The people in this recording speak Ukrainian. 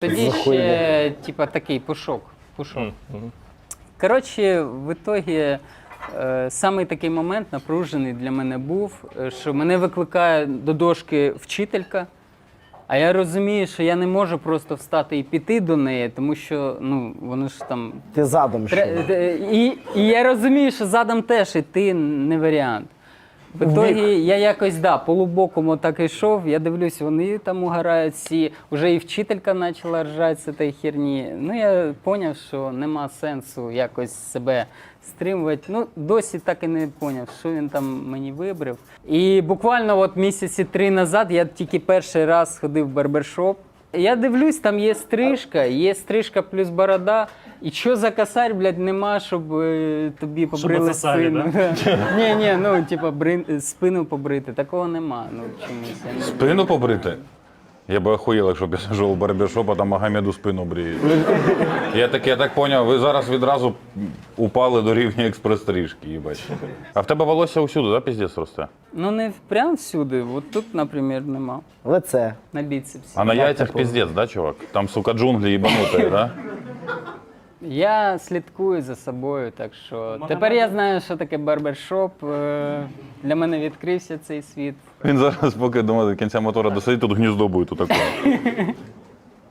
Тоді Заходимо. ще, типа, такий пушок. пушок. Коротше, в ітогі, е, самий такий момент напружений для мене був, е, що мене викликає до дошки вчителька. А я розумію, що я не можу просто встати і піти до неї, тому що ну, воно ж там. Ти задом ще. е, І, і я розумію, що задом теж іти не варіант. В ітогі я якось да, полубоком отак йшов, я дивлюсь, вони там угорають всі, вже і вчителька почала ржати з цієї херні. Ну я зрозумів, що нема сенсу якось себе стримувати. Ну, досі так і не зрозумів, що він там мені вибрав. І буквально от місяці три назад я тільки перший раз ходив в барбершоп. Я дивлюсь, там є стрижка, є стрижка плюс борода. І що за косарь, блядь, нема, щоб е, тобі побрили отсосали, спину. Ні, ні, ну типа брин- спину побрити. Такого нема. Ну чомусь. Я не знаю. Спину побрити? Я би охуєл, якщо б я зайшов у барбершоп, а там Магомеду спину бріють. Я так, я так поняв, ви зараз відразу упали до рівня експрес-стрижки, їбать. А в тебе волосся усюди, да, піздець росте? Ну не прям всюди. От тут, наприклад, нема. Лице. На біцепсі. А на яйцях піздець, да, чувак? Там, сука, джунглі їбанутої, да? Я слідкую за собою, так що тепер я знаю, що таке барбершоп. Е, Для мене відкрився цей світ. Він зараз, поки думає, до кінця мотора досидить, тут гніздо буде тут таке.